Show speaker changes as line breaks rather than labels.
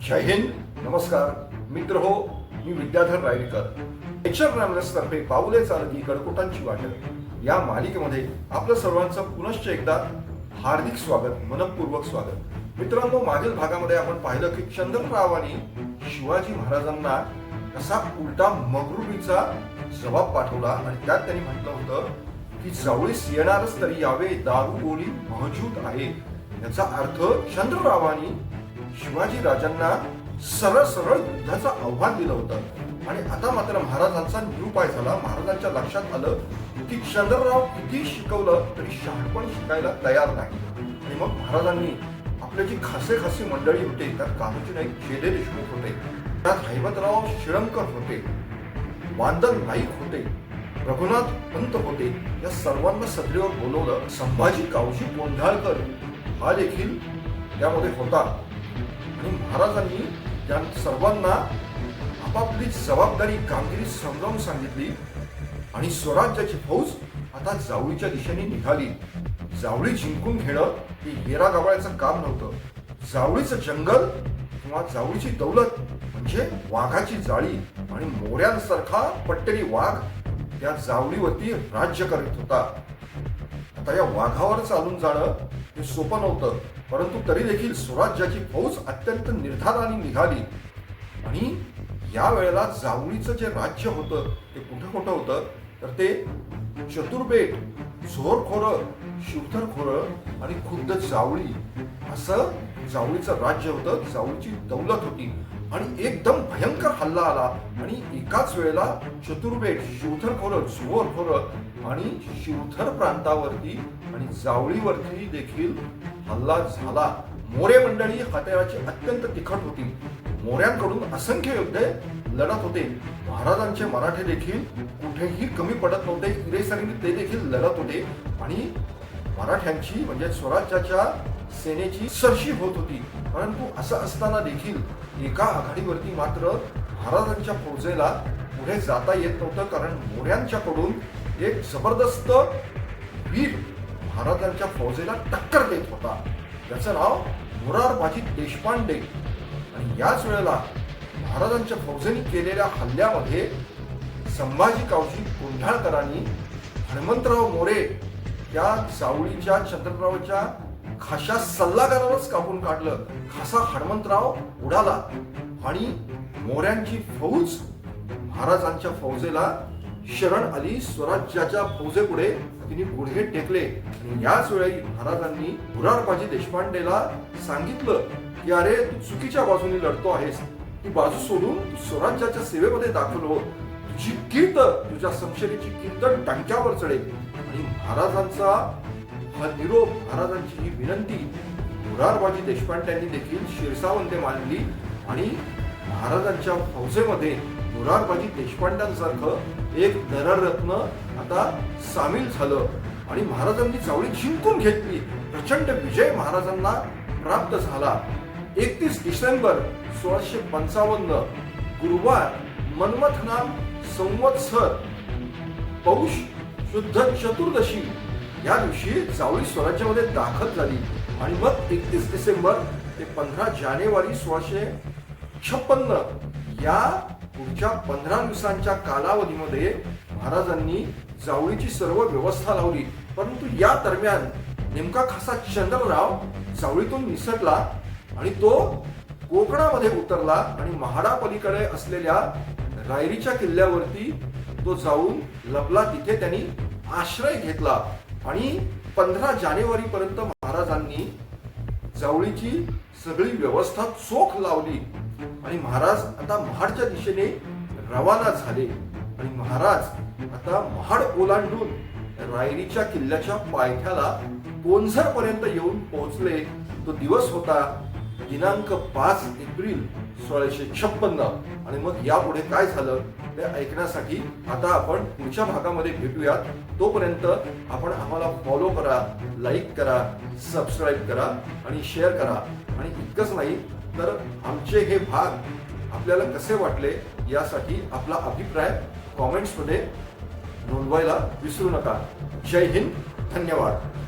जय हिंद नमस्कार. मित्र हो मी विद्याधर रायकर एचर रॅमलेस तर्फे पाऊले चालती कडकोटांची वाटत या मालिकेमध्ये आपलं सर्वांचं पुनश्च एकदा हार्दिक स्वागत मनपूर्वक स्वागत. मित्रांनो मागील भागामध्ये आपण पाहिलं की चंद्ररावांनी शिवाजी महाराजांना कसा उलटा मगरुबीचा जबाब पाठवला आणि त्यात त्यांनी म्हटलं होतं की जवळीस येणारच तरी यावे दारू गोळी महजूद आहे. याचा अर्थ चंद्ररावांनी शिवाजी राजांना सरळ सरळ युद्धाचं आव्हान दिलं होतं. आणि आता मात्र महाराजांचा निरुपाय झाला. महाराजांच्या लक्षात आलं की चंद्रराव किती शिकवलं तरी शहाणपण शिकायला तयार नाही. आणि मग महाराजांनी आपले जी खासे खासे मंडळी होते त्यात कामोजी नाईक चेले देशमुख होते त्यात हैबतराव शिळंकर होते वांदन नाईक होते रघुनाथ पंत होते या सर्वांना सदरीवर बोलवलं संभाजी कावशी गोंधाळकर हा देखील त्यामध्ये होता. आणि महाराजांनी त्या सर्वांना आपापली जबाबदारी कामगिरी समजावून सांगितली आणि स्वराज्याची फौज आता जावळीच्या दिशेने निघाली. जावळी जिंकून घेणं हे हेरा गवाळ्याचं काम नव्हतं. जावळीचं जंगल किंवा जावळीची दौलत म्हणजे वाघाची जाळी आणि मोऱ्यांसारखा पट्टेरी वाघ त्या जावळीवरती राज्य करत होता. आता या वाघावर चालून जाणं हे सोपं नव्हतं. परंतु तरी देखील स्वराज्याची फौज अत्यंत निर्धाराने निघाली. आणि या वेळेला जावळीचं जे राज्य होतं ते कुठं कुठं होतं? तर ते चतुर्बेट झोरखोरं शिवथरखोरं आणि खुद्द जावळी असं जावळीचं राज्य होतं. जावळीची दौलत होती. आणि एकदम भयंकर हल्ला आला. आणि एकाच वेळेला चतुर्बेट सुवर झोरखोरं आणि शिवथर प्रांतावरती आणि जावळीवरती देखील हल्ला झाला. मोरे मंडळी हत्याराची अत्यंत तिखट होती. मोऱ्यांकडून असंख्य योद्धे लढत होते. महाराजांचे मराठे देखील कुठेही कमी पडत नव्हते. इरेसरीने ते देखील लढत होते. आणि मराठ्यांची म्हणजे स्वराज्याच्या सेनेची सरशी होत होती. परंतु असं असताना देखील एका आघाडीवरती मात्र महाराजांच्या फौजेला पुढे जाता येत नव्हतं. कारण मोऱ्यांच्याकडून एक जबरदस्त वीर महाराजांच्या फौजेला टक्कर देत होता. त्याचं नाव मुरारबाजी देशपांडे. आणि याच वेळेला महाराजांच्या फौजेने केलेल्या हल्ल्यामध्ये संभाजी कावजी गोंढाळकरांनी हनुमंतराव मोरे या जावळीच्या चंद्ररावच्या खाशा सल्लागारालाच कापून काढलं. खासा हनुमंतराव उडाला. आणि मोऱ्यांची फौज महाराजांच्या फौजेला शरण आली. स्वराज्याच्या फौजेपुढे तिने गुडघे टेकले. आणि याच वेळी महाराजांनी मुरारबाजी देशपांडेला सांगितलं की अरे तू चुकीच्या बाजूने लढतो आहेस. ती बाजू सोडून तू स्वराज्याच्या सेवेमध्ये दाखल हो. तुझी कीर्त तुझ्या संशयाची कीर्त टंक्यावर चढेल आणि महाराजांचा हा निरोप महाराजांची ही विनंती. मुरारबाजी देशपांड्यांनी देखील शिरसावंते मानली आणि महाराजांच्या फौजेमध्ये मुरारबाजी देशपांड्यांसारखं एक दररत्न आता सामील झालं आणि महाराजांनी चावळी जिंकून घेतली. प्रचंड विजय महाराजांना प्राप्त झाला. एकतीस डिसेंबर सोळाशे पंचावन्न गुरुवार मन्मथनाम संवत्सर पौष शुद्ध चतुर्दशी या दिवशी जावळी स्वराज्यामध्ये दाखल झाली. आणि मग एकतीस डिसेंबर ते पंधरा जानेवारी सोळाशे छप्पन्न या पुढच्या पंधरा दिवसांच्या कालावधीमध्ये महाराजांनी जावळीची सर्व व्यवस्था लावली. परंतु या दरम्यान नेमका खासा चंद्रराव जावळीतून निसटला आणि तो कोकणामध्ये उतरला आणि महाडा पलीकडे असलेल्या रायरीच्या किल्ल्यावरती तो जाऊन लपला. तिथे त्यांनी आश्रय घेतला. आणि पंधरा जानेवारी पर्यंत महाराजांनी जावळीची सगळी व्यवस्था चोख लावली. आणि महाराज आता महाडच्या दिशेने रवाना झाले. आणि महाराज आता महाड ओलांडून रायरीच्या किल्ल्याच्या पायथ्याला पोंझर पर्यंत येऊन पोहोचले. तो दिवस होता दिनांक पाच एप्रिल सोळाशे छप्पन्न. आणि मग यापुढे काय झालं ते ऐकण्यासाठी आता आपण पुढच्या भागामध्ये भेटूयात. तोपर्यंत आपण आम्हाला फॉलो करा लाईक करा सबस्क्राईब करा आणि शेअर करा. आणि इतकंच नाही तर आमचे हे भाग आपल्याला कसे वाटले यासाठी आपला अभिप्राय कॉमेंट्समध्ये नोंदवायला विसरू नका. जय हिंद धन्यवाद.